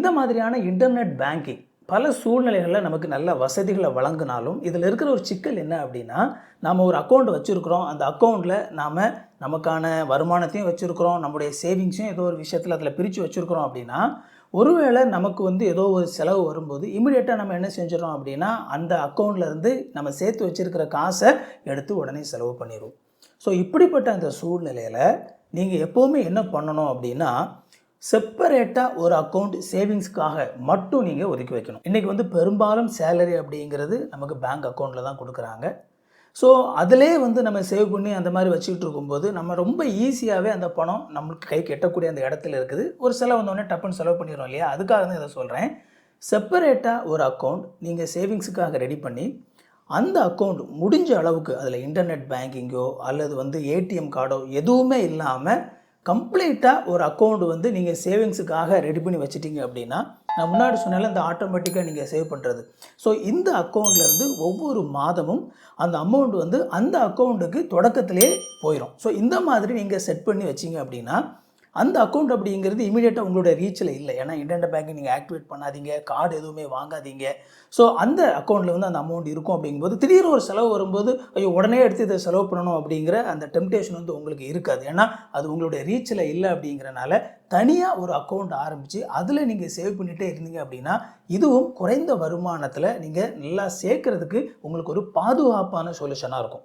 இந்த மாதிரியான internet banking பல சூழ்நிலைகளில் நமக்கு நல்ல வசதிகளை வழங்கினாலும் இதில் இருக்கிற ஒரு சிக்கல் என்ன அப்படின்னா நாம் ஒரு அக்கௌண்ட் வச்சுருக்கிறோம். அந்த அக்கௌண்ட்டில் நாம் நமக்கான வருமானத்தையும் வச்சுருக்கிறோம். நம்முடைய சேவிங்ஸையும் ஏதோ ஒரு விஷயத்தில் அதில் பிரித்து வச்சுருக்கிறோம் அப்படின்னா ஒருவேளை நமக்கு வந்து ஏதோ ஒரு செலவு வரும்போது இமிடியேட்டாக நம்ம என்ன செஞ்சிடறோம் அப்படின்னா அந்த அக்கௌண்ட்லேருந்து நம்ம சேர்த்து வச்சுருக்கிற காசை எடுத்து உடனே செலவு பண்ணிடுவோம். ஸோ இப்படிப்பட்ட அந்த சூழ்நிலையில் நீங்கள் எப்போவுமே என்ன பண்ணணும் அப்படின்னா செப்பரேட்டாக ஒரு அக்கௌண்ட் சேவிங்ஸ்க்காக மட்டும் நீங்கள் ஒதுக்கி வைக்கணும். இன்றைக்கி வந்து பெரும்பாலும் சேலரி அப்படிங்கிறது நமக்கு பேங்க் அக்கௌண்ட்டில் தான் கொடுக்குறாங்க. ஸோ அதிலே வந்து நம்ம சேவ் பண்ணி அந்த மாதிரி வச்சுக்கிட்டு இருக்கும்போது நம்ம ரொம்ப ஈஸியாகவே அந்த பணம் நம்மளுக்கு கை கெட்டக்கூடிய அந்த இடத்துல இருக்குது. ஒரு செலவு வந்தோடனே டப்புன்னு செலவு பண்ணிடுறோம் இல்லையா? அதுக்காக தான் இதை சொல்கிறேன் செப்பரேட்டாக ஒரு அக்கௌண்ட் நீங்கள் சேவிங்ஸுக்காக ரெடி பண்ணி அந்த அக்கௌண்ட் முடிஞ்ச அளவுக்கு அதில் இன்டர்நெட் பேங்கிங்கோ அல்லது வந்து ஏடிஎம் கார்டோ எதுவுமே இல்லாமல் கம்ப்ளீட்டாக ஒரு அக்கௌண்ட் வந்து நீங்கள் சேவிங்ஸுக்காக ரெடி பண்ணி வச்சுட்டீங்க அப்படின்னா நான் முன்னாடி சொன்னால இந்த ஆட்டோமேட்டிக்காக நீங்கள் சேவ் பண்ணுறது ஸோ இந்த அக்கௌண்ட்லேருந்து ஒவ்வொரு மாதமும் அந்த அமௌண்ட் வந்து அந்த அக்கௌண்ட்டுக்கு தொடக்கத்திலே போயிடும் ஸோ இந்த மாதிரி நீங்கள் செட் பண்ணி வச்சீங்க அப்படின்னா அந்த அக்கௌண்ட் அப்படிங்கிறது இமீடியட்டாக உங்களுடைய ரீச்சில் இல்லை. ஏன்னா இன்டர்நெட் பேங்கிங் நீங்கள் ஆக்டிவேட் பண்ணாதீங்க கார்டு எதுவுமே வாங்காதீங்க. ஸோ அந்த அக்கௌண்ட்டில் வந்து அந்த அமௌண்ட் இருக்கும் அப்படிங்கும்போது திடீர்னு ஒரு செலவு வரும்போது ஐயோ உடனே எடுத்து இதை செலவு பண்ணணும் அப்படிங்கிற அந்த டெம்டேஷன் வந்து உங்களுக்கு இருக்காது. ஏன்னா அது உங்களுடைய ரீச்சில் இல்லை அப்படிங்கிறனால தனியாக ஒரு அக்கௌண்ட் ஆரம்பித்து அதில் நீங்கள் சேவ் பண்ணிகிட்டே இருந்தீங்க அப்படின்னா இதுவும் குறைந்த வருமானத்தில் நீங்கள் நல்லா சேர்க்கறதுக்கு உங்களுக்கு ஒரு பாதுகாப்பான சொல்யூஷனாக இருக்கும்.